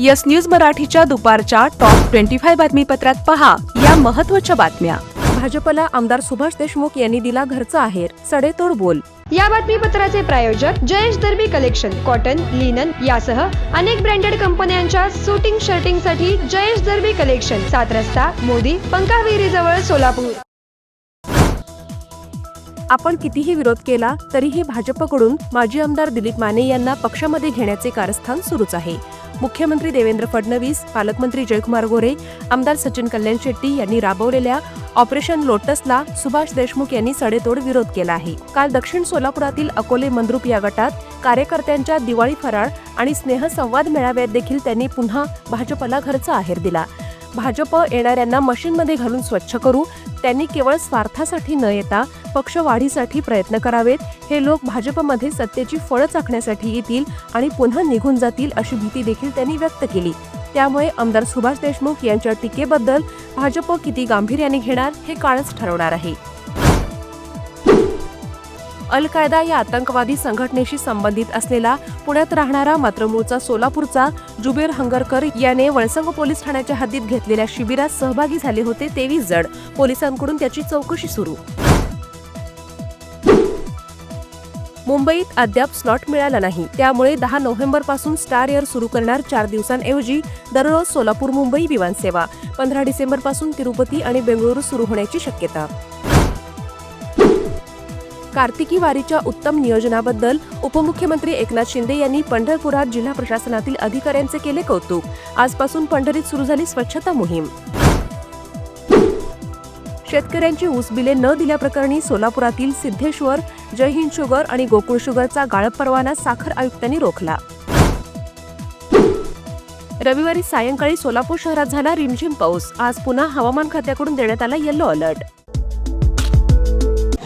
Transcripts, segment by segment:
Yes news मराठीच्या दुपारच्या top twenty five बातमीपत्रात पहा या महत्त्वाच्या बातम्या. भाजपला आमदार सुभाष देशमुख यांनी दिला घरचा आहेर. सडेतोड बोल. या बातमीपत्राचे प्रायोजक Jayesh Darbi collection cotton linen यासह अनेक ब्रँडेड कंपन्यांच्या सुटिंग शर्टिंगसाठी जयेश दर्बी कलेक्शन सात रस्ता मोदी पंकाविरी जवळ सोलापूर. आपण कितीही विरोध केला तरीही भाजपकडून माजी आमदार दिलीप माने यांना पक्षामध्ये घेण्याचे कारस्थान सुरूच आहे. मुख्यमंत्री देवेंद्र फडणवीस पालकमंत्री जयकुमार गोरे आमदार सचिन कल्याण शेट्टी यांनी राबवलेल्या ऑपरेशन लोटसला सुभाष देशमुख यांनी सडेतोड विरोध केला आहे. काल दक्षिण सोलापुरातील अकोले मंद्रुप या गटात कार्यकर्त्यांच्या दिवाळी फराळ आणि स्नेहसंवाद मेळाव्यात देखील त्यांनी पुन्हा भाजपला घरचा आहेर दिला. भाजप येणाऱ्यांना मशीनमध्ये घालून स्वच्छ करू त्यांनी केवळ स्वार्थासाठी न येता पक्ष वाढीसाठी प्रयत्न करावेत. हे लोक भाजपमध्ये सत्तेची फळं चाखण्यासाठी येतील आणि पुन्हा निघून जातील अशी भीती देखील त्यांनी व्यक्त केली. त्यामुळे आमदार सुभाष देशमुख यांच्या टीकेबद्दल भाजप किती गांभीर्याने घेणार हे काळच ठरवणार आहे. अल कायदा या आतंकवादी संघटनेशी संबंधित असलेला पुण्यात राहणारा मात्र मूळचा सोलापूरचा जुबेर हंगरकर याने वळसंग पोलीस ठाण्याच्या हद्दीत घेतलेल्या शिबिरात सहभागी झाले होते तेवीस जण. पोलिसांकडून त्याची चौकशी सुरू. मुंबईत अद्याप स्लॉट मिळाला नाही. त्यामुळे दहा नोव्हेंबरपासून स्टार एअर सुरू करणार चार दिवसांऐवजी दररोज सोलापूर मुंबई विमानसेवा पंधरा डिसेंबरपासून तिरुपती आणि बेंगळुरू सुरू होण्याची शक्यता. कार्तिकी वारीच्या उत्तम नियोजनाबद्दल उपमुख्यमंत्री एकनाथ शिंदे यांनी पंढरपुरात जिल्हा प्रशासनातील अधिकाऱ्यांचे केले कौतुक. आजपासून पंढरीत सुरू झाली स्वच्छता मोहीम. शेतकऱ्यांची ऊस बिले न दिल्याप्रकरणी सोलापुरातील सिद्धेश्वर जय हिंद शुगर आणि गोकुळ शुगरचा गाळप परवाना साखर आयुक्तांनी रोखला. रविवारी सायंकाळी सोलापूर शहरात झाला रिमझिम पाऊस. आज पुन्हा हवामान खात्याकडून देण्यात आला येलो अलर्ट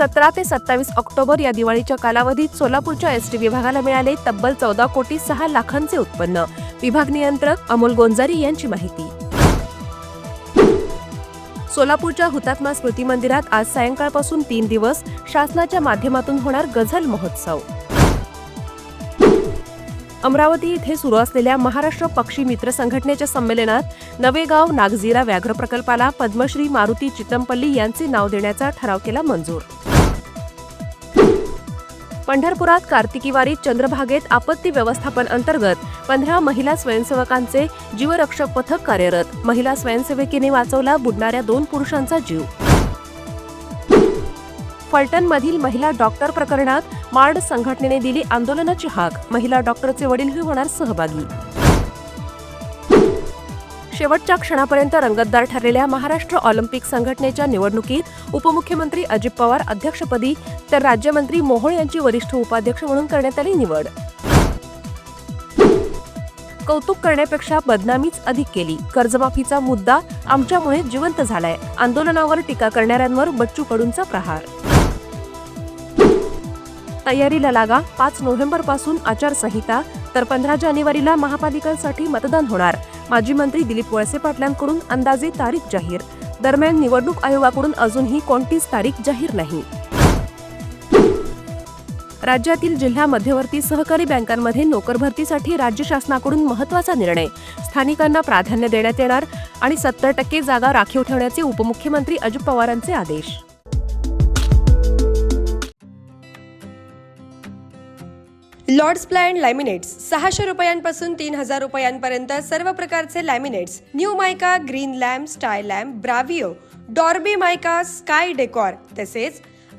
सतरा ते सत्तावीस ऑक्टोबर या दिवाळीच्या कालावधीत सोलापूरच्या एसटी विभागाला मिळाले तब्बल चौदा कोटी सहा लाखांचे उत्पन्न. विभाग नियंत्रक अमोल गोंजारी यांची माहिती. सोलापूरच्या हुतात्मा स्मृती मंदिरात आज सायंकाळपासून तीन दिवस शासनाच्या माध्यमातून होणार गझल महोत्सव. अमरावती इथे सुरू असलेल्या महाराष्ट्र पक्षी मित्र संघटनेच्या संमेलनात नवेगाव नागझिरा व्याघ्र प्रकल्पाला पद्मश्री मारुती चितमपल्ली यांचे नाव देण्याचा ठराव केला मंजूर. पंढरपुरात कार्तिकी वारीत चंद्रभागेत आपत्ती व्यवस्थापन अंतर्गत पंधरा महिला स्वयंसेवकांचे जीवरक्षक पथक कार्यरत. महिला स्वयंसेवकीने वाचवला बुडणाऱ्या दोन पुरुषांचा जीव. फलटणमधील महिला डॉक्टर प्रकरणात मार्ड संघटनेने दिली आंदोलनाची हाक. महिला डॉक्टरचे वडीलही होणार सहभागी. शेवटच्या क्षणापर्यंत रंगतदार ठरलेल्या महाराष्ट्र ऑलिम्पिक संघटनेच्या निवडणुकीत उपमुख्यमंत्री अजित पवार अध्यक्षपदी तर राज्यमंत्री मोहोळ यांची वरिष्ठ उपाध्यक्ष म्हणून करण्यात आली निवड. कौतुक करण्यापेक्षा बदनामीच अधिक केली. कर्जमाफीचा मुद्दा आमच्यामुळे जिवंत झालाय. आंदोलनावर टीका करणाऱ्यांवर बच्चू कडूंचा प्रहार. तयारीला लागा. पाच नोव्हेंबरपासून आचारसंहिता. तर पंधरा जानेवारीला महापालिकांसाठी मतदान होणार. माजी मंत्री दिलीप वळसे पाटलांकडून अंदाजे तारीख जाहीर. दरम्यान निवडणूक आयोगाकडून अजूनही कोणतीच तारीख जाहीर नाही. राज्यातील जिल्हा मध्यवर्ती सहकारी बँकांमध्ये नोकर भरतीसाठी राज्य शासनाकडून महत्त्वाचा निर्णय. स्थानिकांना प्राधान्य देण्यात येणार आणि सत्तर टक्के जागा राखीव ठेवण्याचे उपमुख्यमंत्री अजित पवारांचे आदेश. लॉर्ड्स प्लॅन्ड लॅमिनेट्स सहाशे रुपयांपासून तीन हजार रुपयांपर्यंत सर्व प्रकारचे laminates. New mica Greenlam Stylam Bravio Dorby mica sky decor तसेच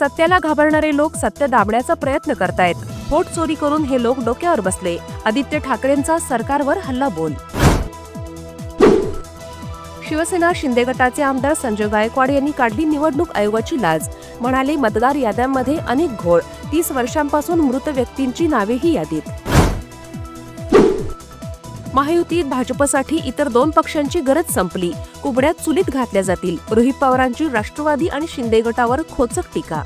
सत्याला घाबरणारे लोक सत्य दाबण्याचा प्रयत्न करतायत. व्होट चोरी करून हे लोक डोक्यावर बसले. आदित्य ठाकरेंचा सरकारवर हल्ला बोल. शिवसेना शिंदे गटाचे आमदार संजय गायकवाड यांनी काढली निवडणूक आयोगाची लाज. म्हणाले मतदार याद्यांमध्ये अनेक घोळ. तीस वर्षांपासून मृत व्यक्तींची नावेही यादीत. महायुतीत भाजपसाठी इतर दोन पक्षांची गरज संपली. कुबड्यात चुलीत घातल्या जातील. रोहित पवारांची राष्ट्रवादी आणि शिंदे गटावर खोचक टीका.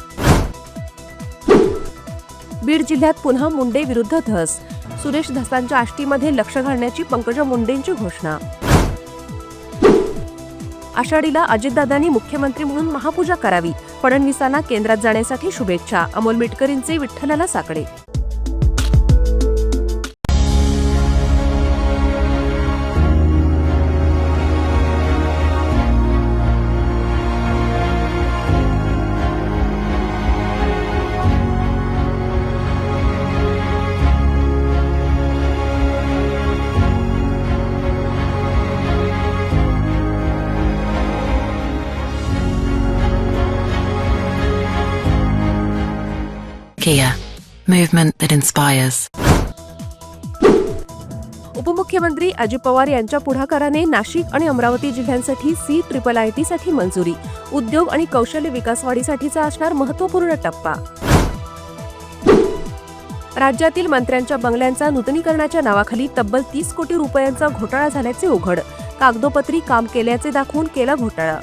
बीड जिल्ह्यात पुन्हा मुंडे विरुद्ध धस. सुरेश धसांच्या आष्टीमध्ये लक्ष घालण्याची पंकजा मुंडेंची घोषणा. आषाढीला अजितदादांनी मुख्यमंत्री म्हणून महापूजा करावी. फडणवीसांना केंद्रात जाण्यासाठी शुभेच्छा. अमोल मिटकरींचे विठ्ठलाला साकडे. Kia, movement that inspires. उपमुख्यमंत्री अजित पवार यांच्या पुढाकाराने नाशिक आणि अमरावती जिल्ह्यांसाठी सी ट्रिपल आय टी साठी मंजुरी. उद्योग आणि कौशल्य विकास वाढीसाठीचा असणार महत्त्वपूर्ण टप्पा. राज्यातील मंत्र्यांच्या बंगल्यांचा नूतनीकरणाच्या नावाखाली तब्बल तीस कोटी रुपयांचा घोटाळा झाल्याचे उघड. कागदोपत्री काम केल्याचे दाखवून केला घोटाळा.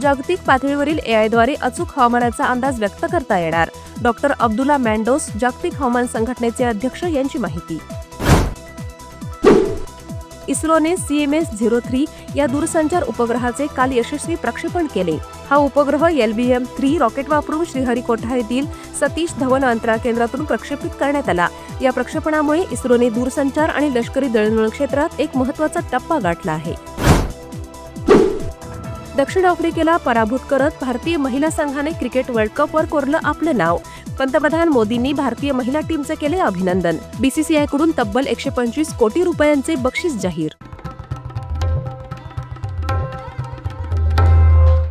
जागतिक पातळीवरील एआयद्वारे अचूक हवामानाचा अंदाज व्यक्त करता येणार. डॉक्टर अब्दुल्ला मँडोस जागतिक हवामान संघटनेचे अध्यक्ष यांची माहिती. इस्रोने सीएमएस झिरो थ्री या दूरसंचार उपग्रहाचे काल यशस्वी प्रक्षेपण केले. हा उपग्रह एलबीएम थ्री रॉकेट वापरून श्रीहरिकोटा येथील सतीश धवन अंतराळ केंद्रातून प्रक्षेपित करण्यात आला. या प्रक्षेपणामुळे इस्रोने दूरसंचार आणि लष्करी दळणवळण क्षेत्रात एक महत्त्वाचा टप्पा गाठला आहे. दक्षिण आफ्रिकेला पराभूत करत भारतीय महिला संघाने क्रिकेट वर्ल्ड कपवर कोरलं आपलं नाव. पंतप्रधान मोदींनी भारतीय महिला टीमचे केले अभिनंदन. बीसीसीआयकडून तब्बल एकशे पंचवीस कोटी रुपयांचे बक्षीस जाहीर.